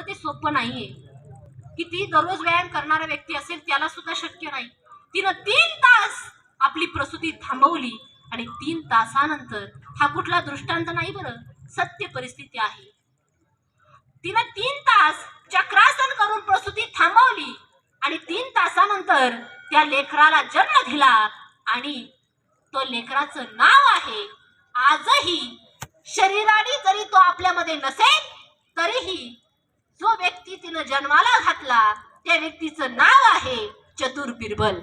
सोपं नाहीये. किती दररोज व्यायाम करणारा व्यक्ती असेल त्याला सुद्धा शक्य नाही. तिनं तीन तास आपली प्रसूती थांबवली आणि तीन तासानंतर हा कुठला दृष्टांत नाही बरं सत्य परिस्थिती आहे. तिनं तीन तास चक्रासन करून प्रसूती थांबवली आणि तीन तासानंतर त्या लेकराला जन्म दिला आणि तो लेकराचं नाव आहे आजही शरीराने जरी तो आपल्यामध्ये नसेल तरीही जो व्यक्ती तिनं जन्माला घातला त्या व्यक्तीचं नाव आहे चतुर बिरबल.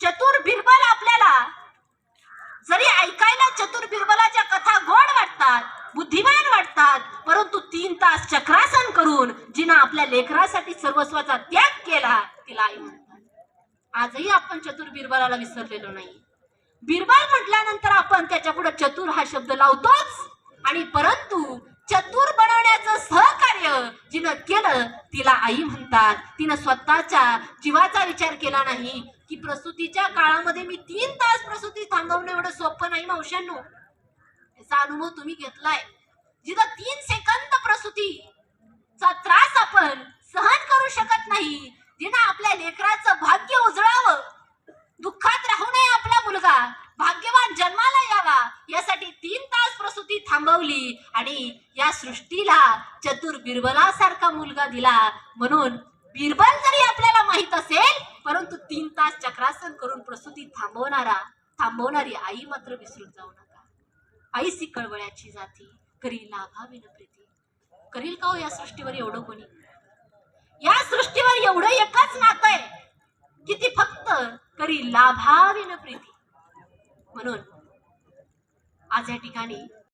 चतुर बिरबल आपल्याला जरी ऐकायला चतुर बिरबलाच्या कथा गोड वाटतात बुद्धिमान वाटतात परंतु तीन तास चक्रासन करून जिनं आपल्या लेकरासाठी सर्वस्वाचा त्याग केला तिला आई म्हणतात. आजही आपण चतुर बिरबलाला विसरलेलो नाही. बिरबल म्हटल्यानंतर आपण त्याच्या पुढे चतुर हा शब्द लावतोच आणि परंतु चतुर बनवण्याचं सहकार्य जिनं केलं तिला आई म्हणतात. तिनं स्वतःच्या जीवाचा विचार केला नाही. की प्रसूतीच्या काळामध्ये मी तीन तास प्रसूती थांबवणं एवढं सोपं नाही मावशांनो याचा अनुभव तुम्ही घेतलाय. जिथं तीन सेकंद प्रसूतीचा त्रास आपण सहन करू शकत नाही जिनं आपल्या लेकराचं भाग्य उजळावं दुःखात राहू नये आपला मुलगा भाग्यवान जन्माला यावा यासाठी तीन तास प्रसूती थांबवली आणि या सृष्टीला चतुर बिरबलासारखा मुलगा दिला. म्हणून बिरबल जरी आपल्याला माहीत असेल परंतु तीन तास चक्रासन करून प्रसूती थांबवणारा थांबवणारी आई मात्र विसरून जाऊ नका. आईसी कळवळ्याची जाती करी लाभाविन प्रीती. करील का हो या सृष्टीवर एवढं कोणी? या सृष्टीवर एवढं एकच नातं आहे की ती फक्त करी लाभाविन प्रीती. म्हणून आज या ठिकाणी